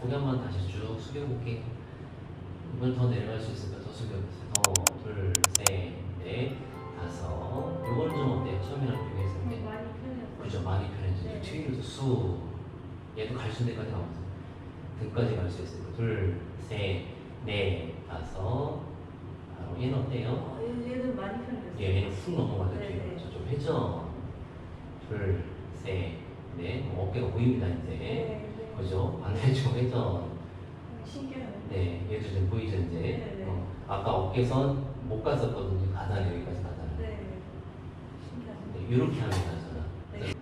고개 한번 다시 쭉 숙여볼게요. 이번 더 내려갈 수 있을까? 더 숙여보세요. 하나, 둘, 셋, 넷, 다섯. 이거는 좀 어때요? 처음이랑 비교했을 때. 네, 많이 편해졌어요. 그죠? 많이 편해지죠. 네. 뒤로 수. 얘도 갈 수 있는 데까지 가면서 등까지 갈 수 있어요. 둘, 셋, 넷, 다섯. 바로 얘는 어때요? 어, 얘- 얘는 많이 편해졌어요. 예, 얘는 훅 넘어가죠. 네, 뒤로. 네. 저좀 회전. 둘, 셋, 넷. 뭐 어깨가 보입니다, 이제. 네, 네. 그죠? 반대쪽 회전. 어, 신기해요. 네, 얘도 지금 보이죠, 이제. 네, 네. 어, 아까 어깨선 못 갔었거든요. 가다니 여기까지 가다니. 네. 신기하죠. 네, 이렇게 합니다, 저는. 네.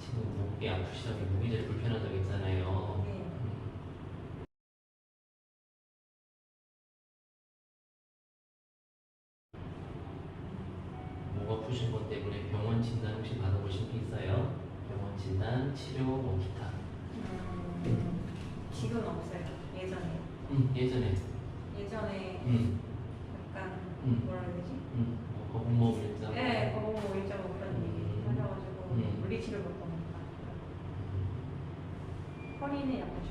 지금 목이 아프시다고 무기질 불편하다고 했잖아요. 네. 목 아프신 것 때문에 병원 진단 혹시 받아보신 게 있어요? 병원 진단, 치료, 뭐 기타. 음, 지금은 없어요. 예전에. 음, 예전에. 예전에 음, 약간 음. 뭐라 해야 되지? 음, 뭐 거북목 일자. 네, 거북목 일자고 그런 얘기 음. 하셔가지고 음. 물리치료 몇번 받았어요. 허리는 약간.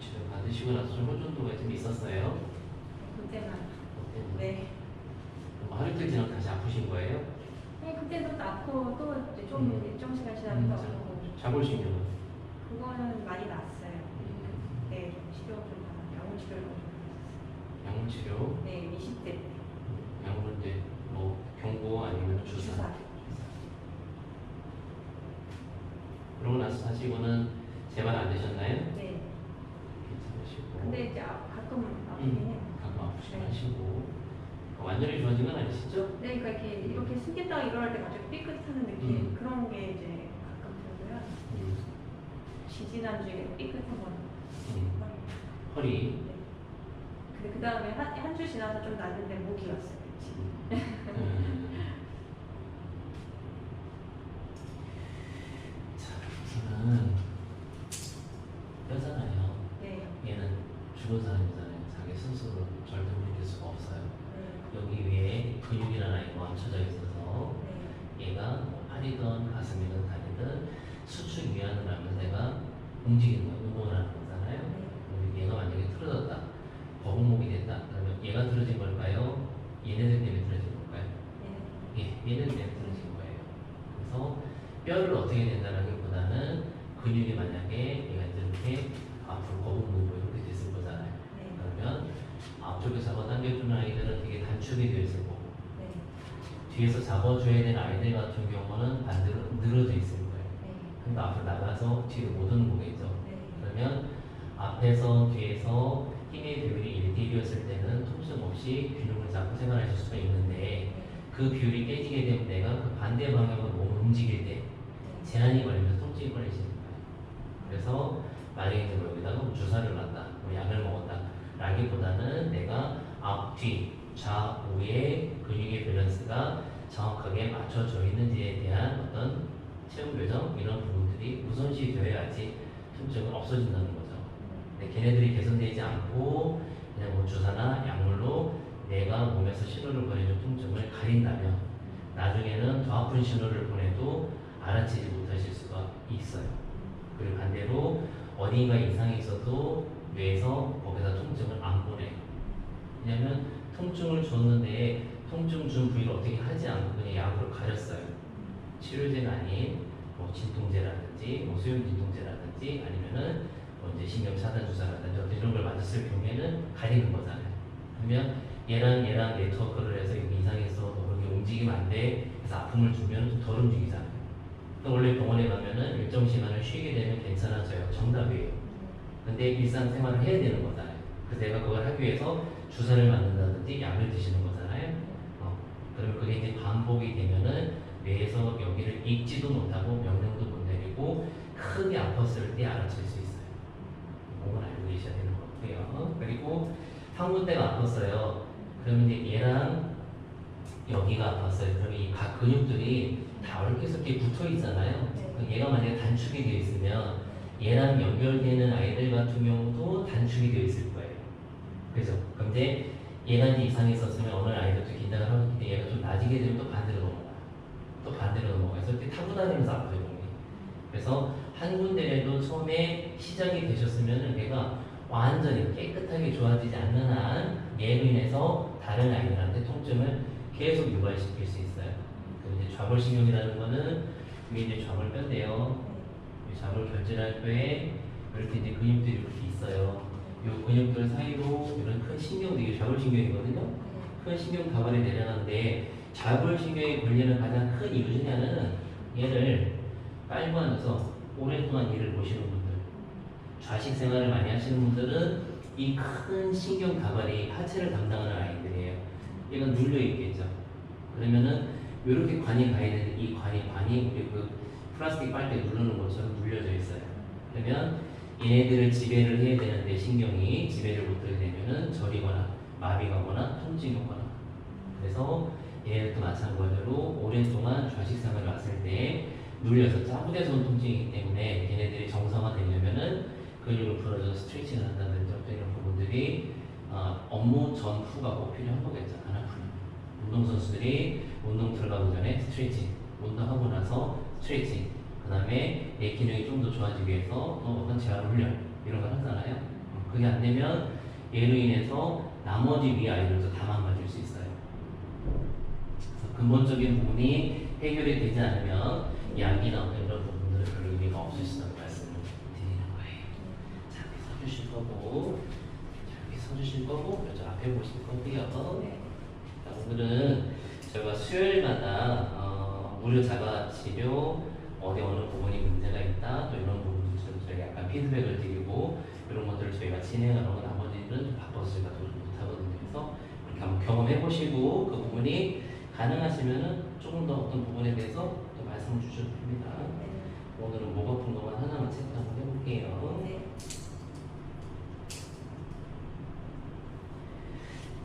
치료 받으시고 나서 좀 호전도가 좀 있었어요. 그때는 어땠나요? 네. 뭐 하루 이틀 지나고 다시 아프신 거예요? 네, 그때도 또 아프고 또 이제 좀 음. 일정 시간 음, 지나면 또 아프고 자골신경은? 그거는 많이 났어요. 음, 네, 좀 치료 좀 받았어요. 약물 치료를 좀 받았어요. 약물 치료, 네, 20대 때 약물 이제 뭐 경고 아니면 주사. 주사. 그러고 나서 다시 이거는 재발 안 되셨나요? 네. 괜찮으시고. 근데 이제 아- 가끔 아프긴 음, 해요. 가끔 아프시긴 네. 하시고. 완전히 좋아진 건 아니시죠? 네, 그러니까 이렇게 이렇게 숨겼다가 일어날 때 갑자기 삐끗하는 느낌 음. 그런 게 이제 가끔 들고요. 음, 지지난주에 삐끗한 건 음. 허리. 허리. 네. 근데 그 다음에 한 주 지나서 좀 났는데 목이 왔어요. 음. 자, 우선은 뼈잖아요. 네. 얘는 죽은 사람이잖아요. 자기 스스로 절대 움직일 수가 없어요. 네. 여기 위에 근육이라는 아이가 얹혀져 있어서 네. 얘가 뭐 팔이든 가슴이든 다리든 수축 위안을 하면서 얘가 움직이는 거예요. 운동을 하는 거잖아요. 그럼 얘가 만약에 틀어졌다. 거북목이 됐다. 그러면 얘가 틀어진 걸까요? 얘네들 때문에 틀어진 걸까요? 네. 예, 얘는 때문에 틀어진 거예요. 그래서 뼈를 어떻게 된다라기보다는 근육이 만약에 얘가 이렇게 앞으로 거북목으로 이렇게 됐을 거잖아요. 네. 그러면 앞쪽에 잡아당겨주는 아이들은 되게 단축이 되어 있을 거고 네. 뒤에서 잡아줘야 되는 아이들 같은 경우는 반대로 늘어져 있을 거예요. 네. 근데 앞으로 나가서 뒤로 못 오는 거겠죠. 네. 그러면 앞에서 뒤에서 힘의 비율이 1대1이었을 때는 통증 없이 균형을 잡고 생활하실 수가 있는데 그 비율이 깨지게 되면 내가 그 반대 방향으로 몸을 움직일 때 제한이 걸리면서 통증이 걸리시는 거예요. 그래서 만약에 여기다가 뭐 주사를 놨다, 뭐 약을 먹었다, 라기보다는 내가 앞, 뒤, 좌 우의 근육의 밸런스가 정확하게 맞춰져 있는지에 대한 어떤 체험 교정 이런 부분들이 우선시 되어야지 통증은 없어진다는 거죠. 근데 걔네들이 개선되지 않고 그냥 뭐 주사나 약물로 내가 몸에서 신호를 보내준 통증을 가린다면 나중에는 더 아픈 신호를 보내도 알아채지 못하실 수가 있어요. 그리고 반대로 어딘가 이상이 있어도 뇌에서 거기다 통증을 안 보내요. 왜냐면 통증을 줬는데 통증 준 부위를 어떻게 하지 않고 그냥 약으로 가렸어요. 치료제가 아닌 뭐 진통제라든지 뭐 수용 진통제라든지 아니면은 뭐 이제 신경 차단 주사라든지 어떤 이런 걸 맞았을 경우에는 가리는 거잖아요. 그러면 얘랑 얘랑 네트워크를 해서 이상해서 너 그렇게 움직이면 안 돼. 그래서 아픔을 주면 좀덜 움직이잖아요. 또 원래 병원에 가면은 일정 시간을 쉬게 되면 괜찮아져요. 정답이에요. 근데 일상생활을 해야 되는 거잖아요. 그래서 내가 그걸 하기 위해서 주사를 맞는다든지 약을 드시는 거잖아요. 어, 그러면 그게 이제 반복이 되면은 뇌에서 여기를 읽지도 못하고 명령도 못 내리고 크게 아팠을 때 알아챌 수 있어요. 그건 알고 계셔야 되는 거고요. 그리고 한 군데가 아팠어요. 그러면 이제 얘랑 여기가 아팠어요. 그러면 이 각 근육들이 다 얽혀서 붙어 있잖아요. 그럼 얘가 만약에 단축이 되어 있으면 얘랑 연결되는 아이들 같은 경우도 단축이 되어 있을 거예요. 그죠? 근데 얘가 이제 이상이 있었으면 어느 아이들도 긴장을 하고 있는데 얘가 좀 낮이게 되면 또 반대로 넘어가요. 또 반대로 넘어가요. 이렇게 타고 다니면서 아파요, 몸이. 그래서 한 군데라도 처음에 시작이 되셨으면 얘가 완전히 깨끗하게 좋아지지 않는 한 얘로 인해서 다른 아이들한테 통증을 계속 유발시킬 수 있어요. 그 이제 좌골신경이라는 거는 이제 좌골뼈인데요. 이 좌골 결절할 때 이렇게 이제 근육들이 이렇게 있어요. 이 근육들 사이로 이런 큰 신경들이 이게 좌골신경이거든요. 큰 신경 다발이 내려가는데 좌골신경이 걸리는 가장 큰 이유 중에 하나는 얘를 빨고 앉아서 오랫동안 일을 보시는 분들 좌식 생활을 많이 하시는 분들은 이 큰 신경 다발이 하체를 담당하는 아이들이에요. 얘가 눌려 있겠죠. 그러면은 이렇게 관이 가야 되는데 이 관이 관이 우리 그 플라스틱 빨대 누르는 것처럼 눌려져 있어요. 그러면 얘네들을 지배를 해야 되는데 신경이 지배를 못하게 되면은 저리거나 마비가거나 통증이 오거나 그래서 얘네들도 마찬가지로 오랫동안 좌식 생활을 왔을 때 눌려서 짜부대서 온 통증이기 때문에 얘네들이 정상화되려면은 근육을 풀어서 스트레칭을 한다든지 어떤 이런 부분들이 어, 업무 전후가 꼭 필요한 거겠죠. 안 아프면. 운동선수들이 운동 들어가기 전에 스트레칭, 운동하고 나서 스트레칭, 그 다음에 내 기능이 좀 더 좋아지기 위해서 또 어떤 재활 훈련 이런 걸 하잖아요. 어, 그게 안 되면 얘로 인해서 나머지 위 아이들도 다 망가질 수 있어요. 그래서 근본적인 부분이 해결이 되지 않으면 약이나 이런 부분들은 별 의미가 없으시다고 말씀을 드리는 거예요. 자, 여기 서주실 거고, 자, 여기 서주실 거고, 저 앞에 보실 거고요. 네. 자, 오늘은 저희가 수요일마다 어, 무료 자가 치료 어디 어느 부분이 문제가 있다 또 이런 부분들 좀 저희가 약간 피드백을 드리고 이런 것들을 저희가 진행하고 나머지는 좀 바빠서 저희가 도저히 못하거든요. 그래서 이렇게 한번 경험해 보시고 그 부분이 가능하시면은 조금 더 어떤 부분에 대해서 또 말씀을 주셔도 됩니다. 오늘은 목 아픈 것만 하나만 체크 한번 해볼게요. 네.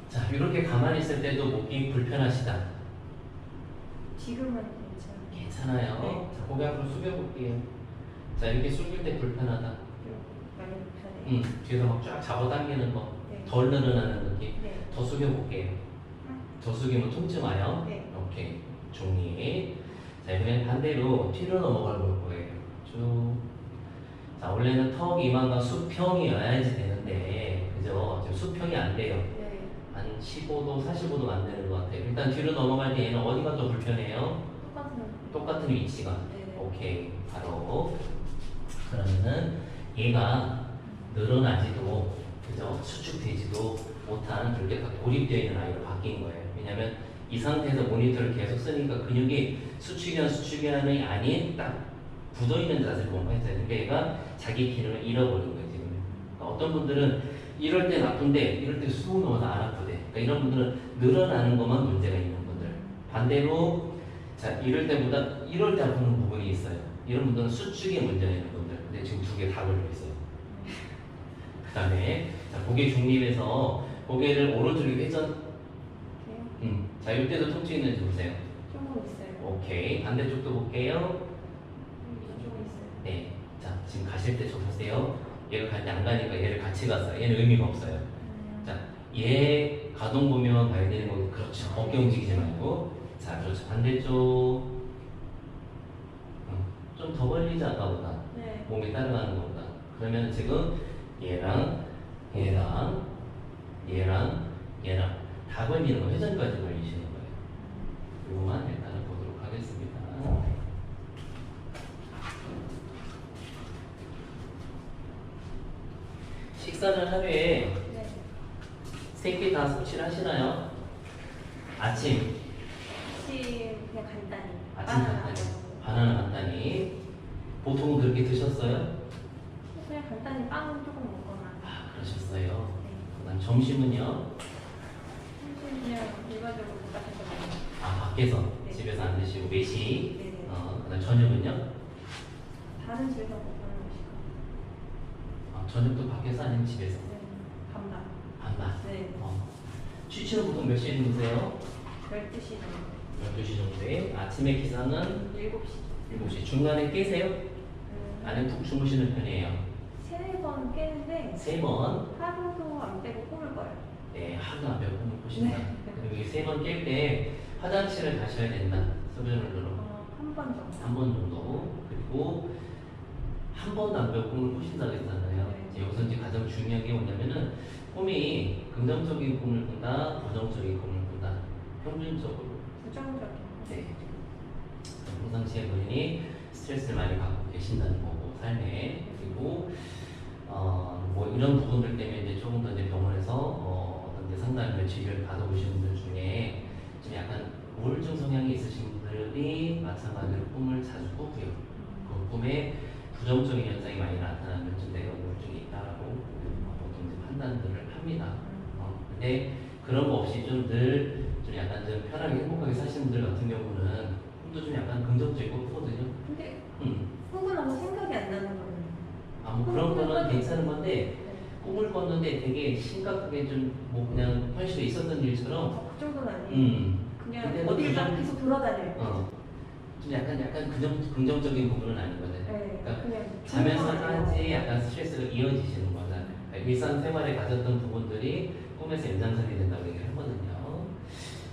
자, 이렇게 가만히 있을 때도 목이 불편하시다. 지금은 괜찮아요. 네. 자, 고개 앞으로 숙여볼게요. 자, 이렇게 숙일 때 불편하다. 많이 불편해요. 응, 뒤에서 막 쫙 잡아당기는 거. 네. 덜 늘어나는 느낌. 네. 더 숙여볼게요. 더 숙이면 통증 와요. 네. 오케이. 종이. 자, 이번엔 반대로 뒤로 넘어가 볼 거예요. 쭉. 자, 원래는 턱 이만과 수평이어야지 되는데, 그죠? 지금 수평이 안 돼요. 네. 한 15도, 45도 안 되는 것 같아요. 일단 뒤로 넘어갈 때 얘는 어디가 더 불편해요? 똑같은. 위치가. 네네. 오케이. 바로. 그러면은 얘가 늘어나지도, 그죠? 수축되지도 못한 딱 고립되어 있는 아이로 바뀐 거예요. 왜냐면 이 상태에서 모니터를 계속 쓰니까 근육이 수축이나 수축이 아닌 딱 굳어 있는 자세를 공부했어요. 그러니까 얘가 자기 기능을 잃어버린 거예요, 지금. 그러니까 어떤 분들은 이럴 땐 아픈데 이럴 때 수동 넘어서 안 아프대. 그러니까 이런 분들은 늘어나는 것만 문제가 있는 분들. 반대로 자 이럴 때보다 이럴 때 아픈 부분이 있어요. 이런 분들은 수축에 문제가 있는 분들. 근데 지금 두 개 다 걸려 있어요. 그 다음에 자 고개 중립해서 고개를 오른쪽에 회전. 네. 음. 자 이때도 통증 있는지 보세요. 조금 있어요. 오케이 반대쪽도 볼게요. 조금 있어요. 네. 자 지금 가실 때저 보세요. 얘가 갈때안 가니까 얘를 같이 갔어요. 얘는 의미가 없어요. 음. 자, 얘 가동 범위만 봐야 되는 거고, 그렇죠. 어깨 움직이지 말고. 자, 그렇죠. 반대쪽. 좀 더 벌리지 아까보다. 네. 몸이 따라가는 것보다. 그러면 지금 얘랑, 얘랑, 얘랑, 얘랑 다 걸리는 거, 회전까지 걸리시는 거예요. 이거만 일단은 보도록 하겠습니다. 식사는 하루에 네. 세끼다 섭취를 하시나요? 아침, 혹시 그냥 간단히. 아침 바나나 간단히, 먹고. 바나나 간단히. 보통 그렇게 드셨어요? 그냥 간단히 빵 조금 먹거나. 아, 그러셨어요. 네. 그다음 점심은요? 사실 그냥 일반적으로 거 먹어요. 아, 밖에서 네. 집에서 안 드시고 매시. 네네. 어, 그다음 저녁은요? 다른 집에서 먹는 음식. 아, 저녁도 밖에서 아니면 집에서? 네. 반반. 반반. 네. 어. 취침은 보통 몇 시에 주무세요? 12시 정도. 12시 정도에. 아침에 기상은 7시. 7시. 중간에 깨세요? 음, 아니면 푹 주무시는 편이에요? 세네 번 깨는데 세 번. 하루도 안 빼고 꿈을 꿔요. 네, 하루도 안 배고 꿈을 꾸신다. 네. 그리고 이세번 깰 때 화장실을 가셔야 된다. 들어. 어, 한번 정도. 한 번 정도. 그리고 한 번도 안 배워 꿈을 꾸신다고 했잖아요. 네. 이제 여기서 이제 가장 중요한 게 뭐냐면은 꿈이 긍정적인 꿈을 꾼다, 부정적인 꿈을 꾼다. 평균적으로. 부정적인. 네. 평상시에 본인이 스트레스를 많이 받고 계신다는 거고 삶에 그리고 어, 뭐 이런 부분들 때문에 이제 조금 더 이제 병원에서 어, 어떤 이제 상담이나 치료를 받아보시는 분들 중에 좀 약간 우울증 성향이 있으신 분들이 마찬가지로 꿈을 자주 꾸고요. 그 꿈에 부정적인 현상이 많이 나타나면 좀 내가 우울증이 있다라고 어, 보통 이제 판단들을 합니다. 어, 근데 그런 거 없이 좀 늘좀 약간 좀 편하게 행복하게 사시는 분들 같은 경우는 꿈도 좀 약간 긍정적이고 크거든요. 근데 음. 꿈은 아무 생각이 안 나는 거는. 아, 뭐 그런 거는 괜찮은 건데 네. 꿈을 꿨는데 되게 심각하게 좀 뭐 그냥 현실에 있었던 일처럼 어, 그 정도는 아니에요. 음. 그냥 근데 부정- 가 계속 돌아다녀요. 어. 좀 약간 약간 긍정, 긍정적인 부분은 아닌 거잖아요. 네, 그러니까 그냥 자면서까지 약간 스트레스가 이어지시는 거잖아요. 그러니까 일상생활에 가졌던 부분들이 꿈에서 연장선이 된다고 얘기를 하거든요.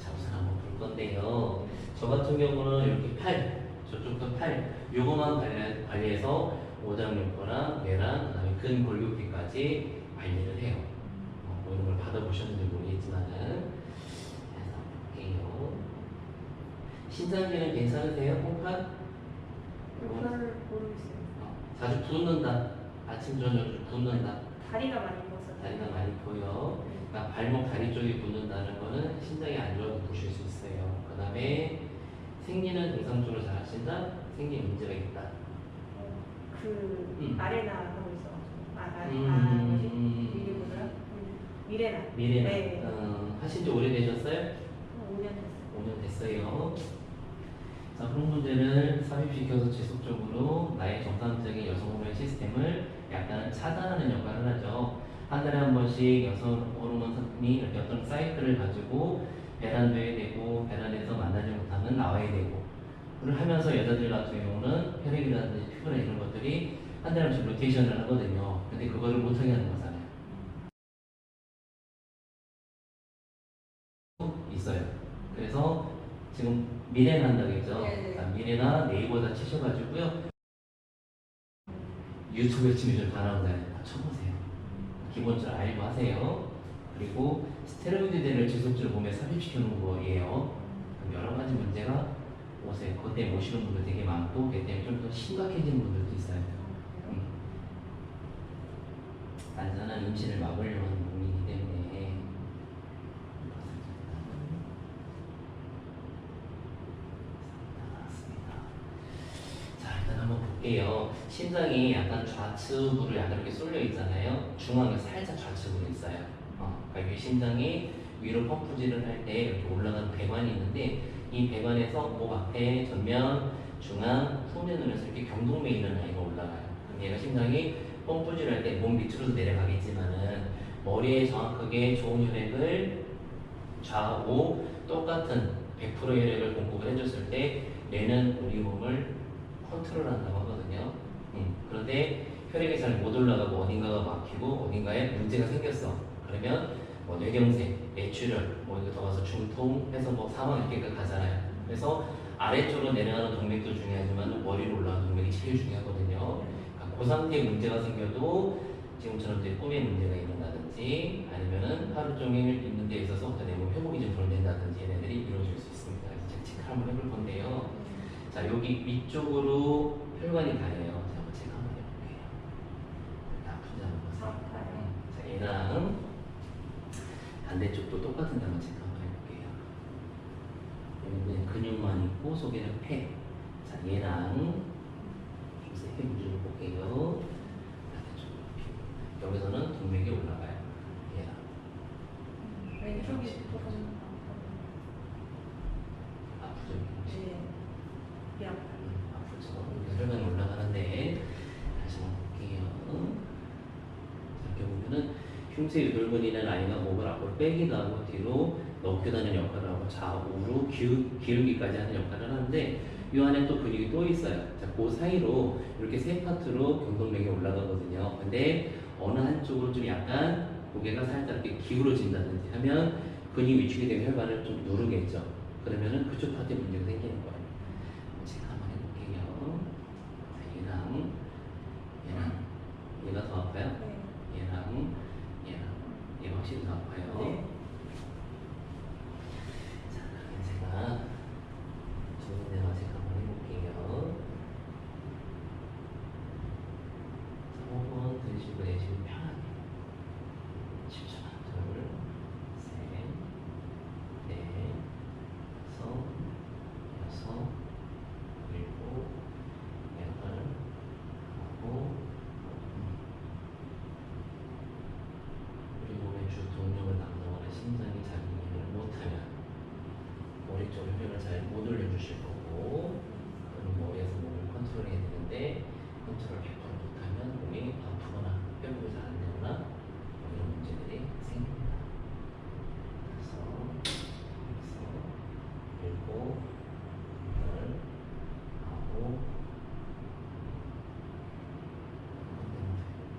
자, 우선 한번 볼 건데요. 저 같은 경우는 이렇게 팔, 저쪽도 팔, 요거만 관리, 관리해서 오장육부랑 뇌랑 그다음에 근골격기까지 관리를 해요. 어, 뭐 이런 걸 받아보셨는지 모르겠지만은 그래서 볼게요. 신장기는 괜찮으세요? 홍판? 별로 모르겠어요. 어, 자주 붓는다. 아침 저녁 붓는다. 다리가 많이 부어서. 다리가 많이 보여. 그러니까 발목 다리 쪽이 붓는다는 거는 신장이 안 좋아도 보실 수 있어요. 그 다음에 생리는 정상적으로 잘 하신다. 생리 문제가 있다. 어, 그 음. 아레나 하고 있어. 아, 아, 아 음, 뭐지? 음, 이게 뭐더라? 음, 미래나. 미래는 네. 어, 하신 지 오래되셨어요? 한 5년 됐어. 5년 됐어요. 자, 그런 분들을 삽입시켜서 지속적으로 나의 정상적인 여성 호르몬 시스템을 약간 차단하는 역할을 하죠. 한 달에 한 번씩 여성 호르몬이 어떤 사이클을 가지고 배란돼야 되고 배란에서 만나지 못하면 나와야 되고 그걸 하면서 여자들 같은 경우는 혈액이라든지 피부나 이런 것들이 한 번씩 로테이션을 하거든요. 근데 그거를 못하게 하는 거잖아요. 있어요. 그래서 지금 미래나 한다고 했죠. 네. 자, 미래나 네이버다 치셔가지고요. 유튜브에 치면 좀 나오잖아요. 다 쳐보세요. 기본적으로 알고 하세요. 그리고 스테로이드들을 지속적으로 몸에 삽입시키는 거예요. 여러 가지 문제가 오세요. 그것 때문에 오시는 분들 되게 많고, 그것 때문에 좀 더 심각해지는 분들도 있어요. 음. 안전한 임신을 막으려고 하는 몸이기 때문에 자 일단 한번 볼게요 심장이 약간 좌측으로 약간 이렇게 쏠려 있잖아요 중앙에 살짝 좌측으로 있어요 어, 그러니까 이 심장이 위로 펌프질을 할 때 이렇게 올라가는 배관이 있는데 이 배관에서 목 앞에 전면 중앙 후면으로서 이렇게 경동맥이 있는 라인가 올라가요 얘가 심장이 펌프질 할 때 몸 밑으로도 내려가겠지만은 머리에 정확하게 좋은 혈액을 좌우 똑같은 100% 혈액을 공급을 해줬을 때 뇌는 우리 몸을 컨트롤한다고 하거든요. 음, 그런데 혈액이 잘 못 올라가고 어딘가가 막히고 어딘가에 문제가 생겼어. 그러면 뭐 뇌경색, 뇌출혈, 뭐 이거 더 가서 중통 해서 뭐 사망 이렇게 가잖아요. 그래서 아래쪽으로 내려가는 동맥도 중요하지만 머리로 올라가는 동맥이 제일 중요하거든요. 그러니까 그 상태에 문제가 생겨도 지금처럼 이제 꿈에 문제가 있는다든지 아니면은 하루 종일 있는 데 있어서 내몸 회복이 좀 덜 된다든지 얘네들이 이루어질 수 있습니다. 그래서 제가 체크 한번 해볼 건데요. 자 여기 위쪽으로 혈관이 가려요. 자 한번 체크 한번 해볼게요. 아픈지 한번 보세요. 아파요. 자 얘랑 반대쪽도 똑같은데 한번 체크 한번 해볼게요. 여기는 근육만 있고 속에는 폐. 자 얘랑 세개 문제를 볼게요. 반대쪽으로 피고. 여기서는 동맥이 올라가요. 얘랑 왼쪽이 조금 아프죠. 네. 혈관이 올라가는데 다시 한번 볼게요. 자, 이렇게 보면은 흉쇄 유돌근이나 앞으로 빼기도 하고 뒤로 하는 역할을 하고 좌우로 기울, 기울기까지 하는 역할을 하는데 이 안에 또 근육이 또 있어요. 자, 그 사이로 이렇게 세 파트로 경동맥이 올라가거든요. 근데 어느 한쪽으로 좀 약간 고개가 살짝 이렇게 기울어진다든지 하면 근육이 위축이 되면 혈관을 좀 누르겠죠. 그러면은 그쪽 파트에 문제가 생기는 거예요. 제가 한번 해볼게요. 자, 얘랑 얘가 더 아파요? 네. 얘랑 얘랑 얘가 확실히 더 아파요. 네. 자, 그러면 제가 두 군데 마취 한번 해볼게요. 자, 호흡은 들이쉬고 내쉬고 편하게. 10초만. 둘, 셋, 넷, 다섯, 여섯, 일곱, 여덟, 아홉, 음. 우리 몸의 주 동력을 담당하는 심장이 자기 일을 못하면 머리 쪽 혈액을 잘 못 올려주실 거고 그럼 머리에서 몸을 컨트롤해야 되는데 컨트롤 100% 못하면 몸이 아프거나 뼈부이 잘안 되거나 뭐 이런 문제들이 생깁니다. 그래서 여섯, 일곱, 여덟, 아홉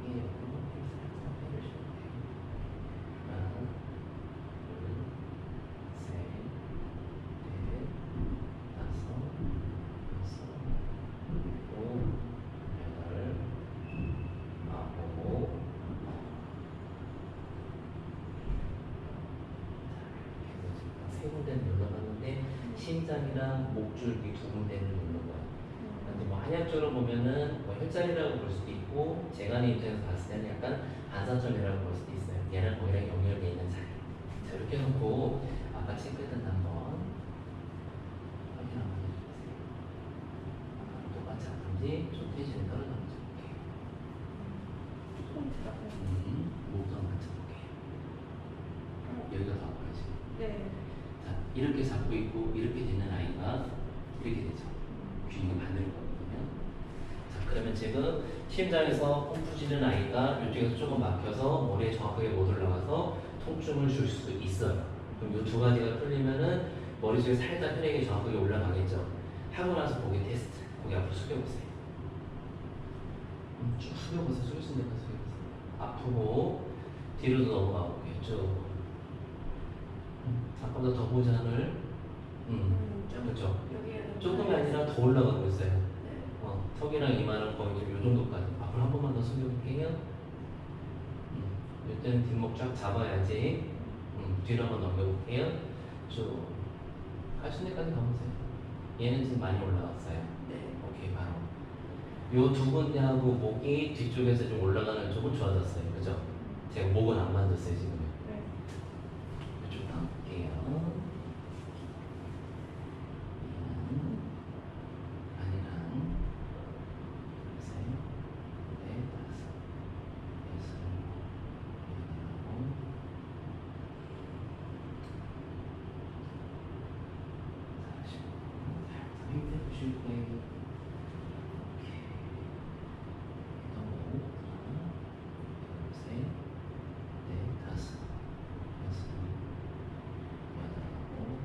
이게 이렇게 살짝 해주시면 돼요. 하나, 둘, 셋, 넷, 다섯, 여섯, 일곱, 여덟, 아홉. 자, 세 군데는 눌러봤는데 심장이랑 목줄기 두 군데는 누른 거예요. 근데 뭐 한약적으로 보면은 뭐 혈자리라고 볼 수도 있고 제간의 입장에서 봤을 때는 약간 반사점이라고 볼 수도 있어요. 얘랑 거기랑 연결돼 있는 자리. 자 이렇게 해놓고 아까 체크했던 거 한번 확인 한번 해주세요. 똑같이 아픈지 좀 텐션이 볼게요. 아파요. 음, 목도 한번 맞춰볼게요. 여기가 더 아파요 지금. 네. 자 이렇게 잡고 있고 이렇게 되는 아이가 이렇게 되죠. 균형이 반대로 가거든요. 자, 그러면 지금 심장에서 펌 푸지는 아이가 이쪽에서 조금 막혀서 머리에 정확하게 못 올라가서 통증을 줄 수 있어요. 그럼 이 두 가지가 풀리면은 머릿속에 살짝 혈액이 정확하게 올라가겠죠. 하고 나서 고개 테스트. 고개 앞으로 숙여보세요. 음, 쭉 숙여보세요. 숙일 수 있는 거 숙여보세요. 앞으로 뒤로도 넘어가고 쭉. 음, 잠깐만 더 보장을. 음, 그렇죠. 여기에는 조금이 아니라 더 올라가고 있어요. 네. 어, 턱이랑 이마는 거의 지금 요 정도까지. 앞으로 한 번만 더 숙여볼게요. 음, 이때는 뒷목 쫙 잡아야지. 음, 뒤로 한번 넘겨볼게요. 쭉. 가신 데까지 가보세요. 얘는 지금 많이 올라갔어요. 네. 오케이, 바로. 요 두 군데하고 목이 뒤쪽에서 좀 올라가는 쪽은 좋아졌어요. 그죠? 제가 목은 안 만졌어요, 지금. 네. 이쪽 볼게요. 얘는 아니랑 셋, 넷, 다섯, 여섯, 일곱, 사십. 살짝 힘내보실 거예요. 오케이. 또 하나, 둘, 셋, 넷, 다섯, 여섯, 여덟, 아홉.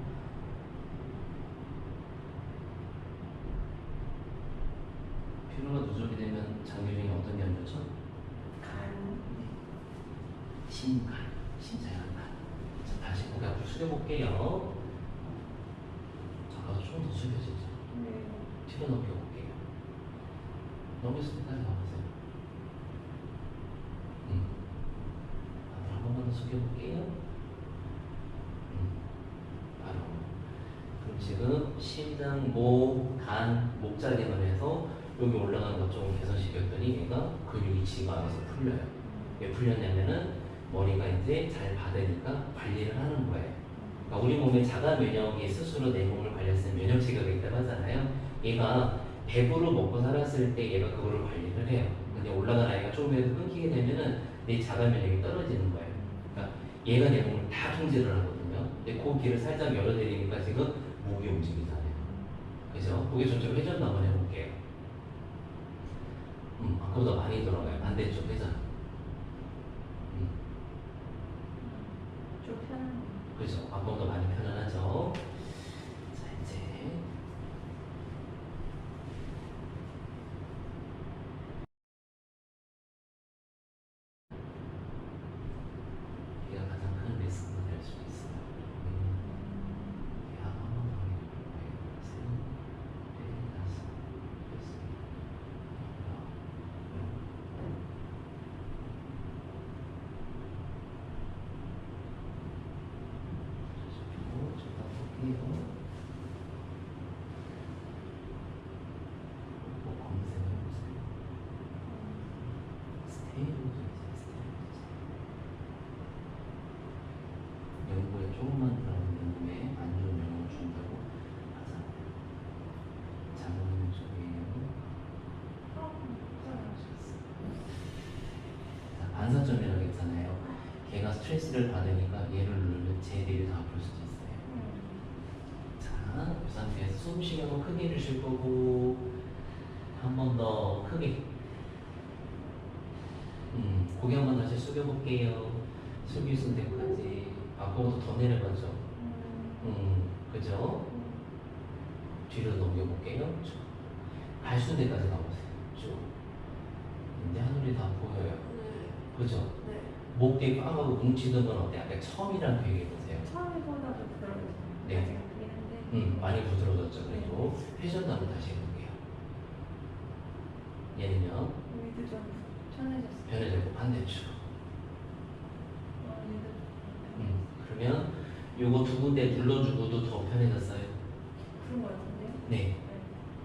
피로가 누적이 되면 장기 중에 어떤 게 안 좋죠? 간. 심간, 안 가. 자, 다시 고개 앞으로 숙여볼게요. 잠깐 좀더 숙여지죠. 네. 뒤로 넘겨볼게요. 넘겼을 때까지 가보세요. 음. 앞으로 한 번만 더 숙여볼게요. 음. 바로. 그럼 지금 심장, 목, 간, 목자리만 해서 여기 올라가는 것 좀 개선시켰더니 얘가 근육 위치가 안에서 풀려요. 왜 풀렸냐면은 머리가 이제 잘 받으니까 관리를 하는 거예요. 그러니까 우리 몸에 자가 면역이 스스로 내 몸을 관리해서 면역 체계가 있다고 하잖아요. 얘가 배부로 먹고 살았을 때 얘가 그거를 관리를 해요. 근데 올라간 아이가 조금이라도 끊기게 되면은 내 자가 면역이 떨어지는 거예요. 그러니까 얘가 내 몸을 다 통제를 하거든요. 근데 그 길을 살짝 열어드리니까 지금 목이 움직이잖아요. 그죠? 고개 전체로 회전 해볼게요. 음, 아까보다 많이 돌아가요. 반대쪽 회전. 음. 좀 편한. 그죠? 아까보다 많이 편안하죠? 연구에 조금만 들어가면 왜 안 좋은 영향을 준다고 하잖아요. 자본은 쪽이에요. 반사점이라고 했잖아요. 걔가 스트레스를 받으니까 얘를 누르면 제 뇌를 다 한번 크게 해주실 거고 한 번 더 크게 음, 고개 한 번 다시 숙여볼게요. 있는 데까지 앞으로도 더 내려가죠. 음, 그죠? 뒤로 넘겨볼게요. 쭉. 있는 데까지 가보세요. 쭉. 이제 하늘이 다 보여요. 그죠? 목 되게 꽉하고 뭉치는 건 어때? 아까 처음이랑 비교해보세요. 처음보다 좀 부드러워졌어요. 네. 음, 많이 부드러워졌죠. 그리고 회전도 한번 다시 해볼게요. 얘는요, 여기도 좀 편해졌어요. 변해졌고 반대쪽. 어, 얘도 음, 그러면 요거 두 군데 눌러주고도 더 편해졌어요. 그런 거 같은데요? 네. 네.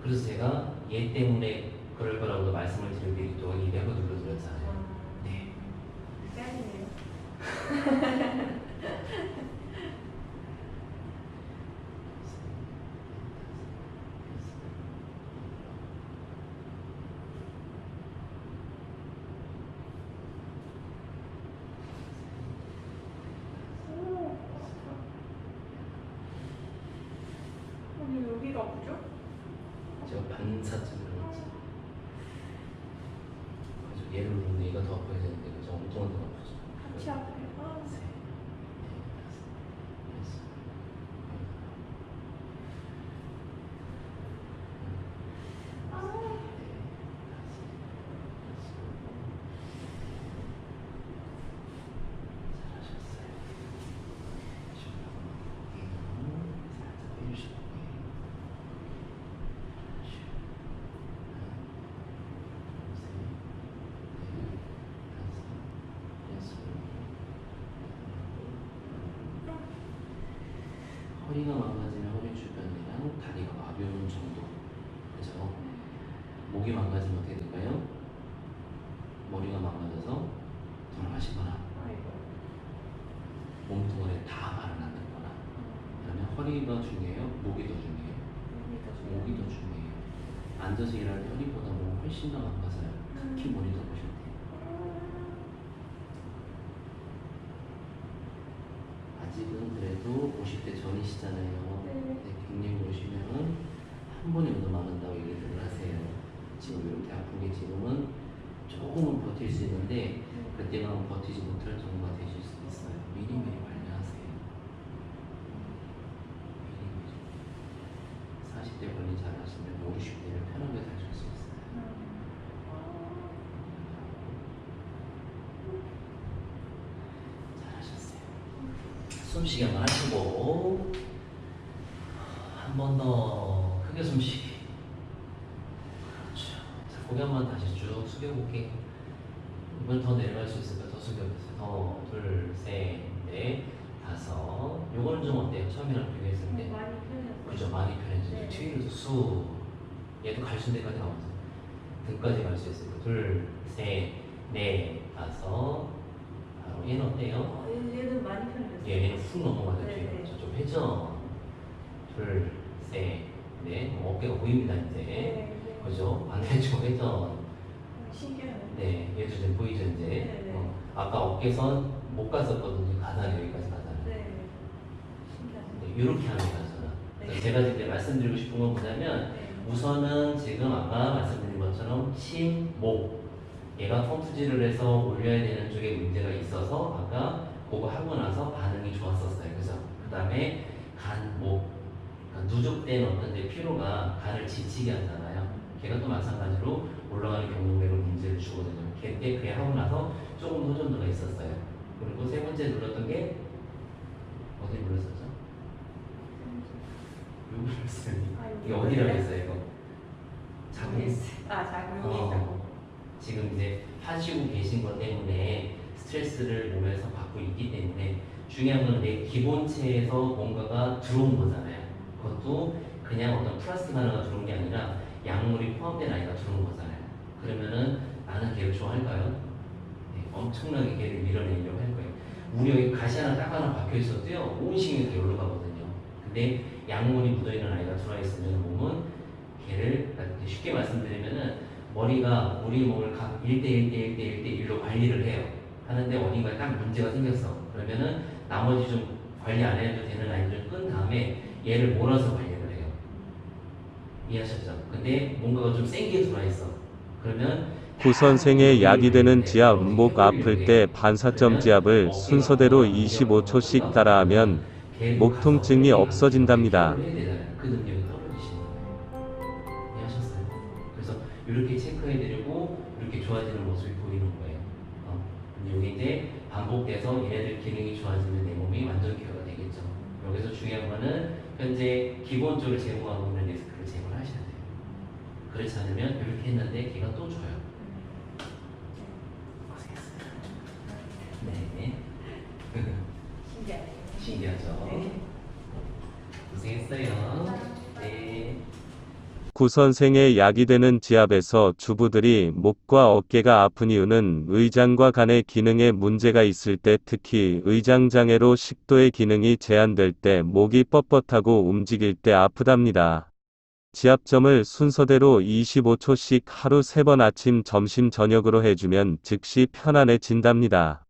그래서 제가 얘 때문에 그럴 거라고 말씀을 드리기 또 입에 한번 눌러드렸잖아요. 아, 네. 빼야겠네요. 오, 아파. 여기가 아프죠? 제가 했죠. 그래서 얘를 누르면 얘가 더 아파야 되는데 그죠? 엉뚱한 데가 아프죠. 같이 아파요. 아, 셋, 넷, 다섯, 여섯, 아. 허리가 망가지면 허리 주변이랑 다리가 가벼운 정도 그죠? 목이 망가지면 어떻게 될까요? 머리가 망가져서 돌아가시거나. 몸통에 다 말아난다거나 그러면 허리가 중요해요? 목이 더 중요해요? 목이 더 중요해요 앉아서 일할 때 허리보다 몸이 훨씬 더 망가져요 특히 모니터 보실 때 아직은 그래도 50대 전이시잖아요 네. 네, 굉장히 보시면은 한 번에 안 한다고 얘기들을 하세요 지금 이렇게 아픈 게 지금은 조금은 버틸 수 있는데 그때만 버티지 못할 정도가 되실 수도 있어요. 미리미리 관리하세요. 미리미리. 40대 관리 잘 하시면 5, 60대를 편하게 사실 수 있어요. 숨쉬기 한번 하시고 한 번 더 크게 숨쉬기. 그렇죠. 자, 고개 한 번 다시 쭉 숙여볼게요. 이번 더 내려갈 수 있을까? 더 숙여보세요. 더, 둘, 셋, 넷, 다섯. 요거는 좀 어때요? 처음이랑 비교했을 때. 많이 편해졌어요. 그죠? 많이 편해지죠. 네. 뒤로 쑥. 얘도 갈수 있는 데까지 가보세요. 등까지 갈 수 있어요. 둘, 셋, 넷, 다섯. 바로 얘는 어때요? 어, 얘- 얘는 많이 편해졌어요. 예, 얘는 훅 넘어가죠. 네, 뒤로. 네. 저쪽 회전. 둘, 셋, 넷. 뭐 어깨가 보입니다, 이제. 네, 네. 그죠? 반대쪽 회전. 어, 신기하네. 네, 얘도 이제 보이죠, 이제. 네, 네. 어, 아까 어깨선 못 갔었거든요. 가다니 여기까지 가다니. 네. 신기하네. 네, 이렇게 하는 거잖아. 네. 제가 지금 말씀드리고 싶은 건 뭐냐면, 네. 우선은 지금 아까 말씀드린 것처럼 심, 목. 얘가 펌프질을 해서 올려야 되는 쪽에 문제가 있어서 아까 그거 하고 나서 반응이 좋았었어요. 그죠? 그 다음에 간, 목. 그러니까 누적된 어떤 데 피로가 간을 지치게 하잖아요. 걔가 또 마찬가지로 올라가는 경동맥을 문제를 주거든요. 걔때 그게 하고 나서 조금 더 호전도가 있었어요. 그리고 세 번째 눌렀던 게 어디 눌렀었죠? 아, 여기 이게 어디라고? 했어요, 이거? 자궁. 아, 자궁이 어. 있다고. 지금 이제 하시고 계신 것 때문에 스트레스를 몸에서 받고 있기 때문에 중요한 건 내 기본체에서 뭔가가 들어온 거잖아요. 그것도 그냥 어떤 플라스틱 하나가 들어온 게 아니라 약물이 포함된 아이가 들어온 거잖아요. 그러면은 나는 걔를 좋아할까요? 엄청나게 걔를 밀어내려고 할 거예요. 우리 여기 가시 하나 딱 하나 박혀 있어도요, 온 신경이 이렇게 올라 가거든요. 근데 약물이 묻어 있는 아이가 들어와 있으면 몸은 걔를 그러니까 쉽게 말씀드리면은 머리가 우리 몸을 각 1대 1대 1대 1대 1로 관리를 해요. 하는데 어딘가 딱 문제가 생겼어. 그러면은 나머지 좀 관리 안 해도 되는 아이들 끈 다음에 얘를 몰아서 관리를 해요. 이해하셨죠? 근데 뭔가가 좀 센게 들어와 있어. 그러면 구선생의 약이 되는 지압, 목 아플 때 반사점 지압을 순서대로 25초씩 따라하면 목 통증이 없어진답니다. 그 이렇게 체크해드리고 이렇게 좋아지는 모습이 보이는 거예요. 어. 이게 이제 반복돼서 얘네들 기능이 좋아지면 내 몸이 완전 케어가 되겠죠. 여기서 중요한 거는 현재 기본적으로 제공하고 있는 리스크를 제거를 하셔야 돼요. 그렇지 않으면 이렇게 했는데 걔가 또 줘요. 고생했어요. 네. 신기하죠? 네. 고생했어요. 네. 구선생의 약이 되는 지압에서 주부들이 목과 어깨가 아픈 이유는 의장과 간의 기능에 문제가 있을 때 특히 의장 장애로 식도의 기능이 제한될 때 목이 뻣뻣하고 움직일 때 아프답니다. 지압점을 순서대로 25초씩 하루 3번 아침, 점심, 저녁으로 해주면 즉시 편안해진답니다.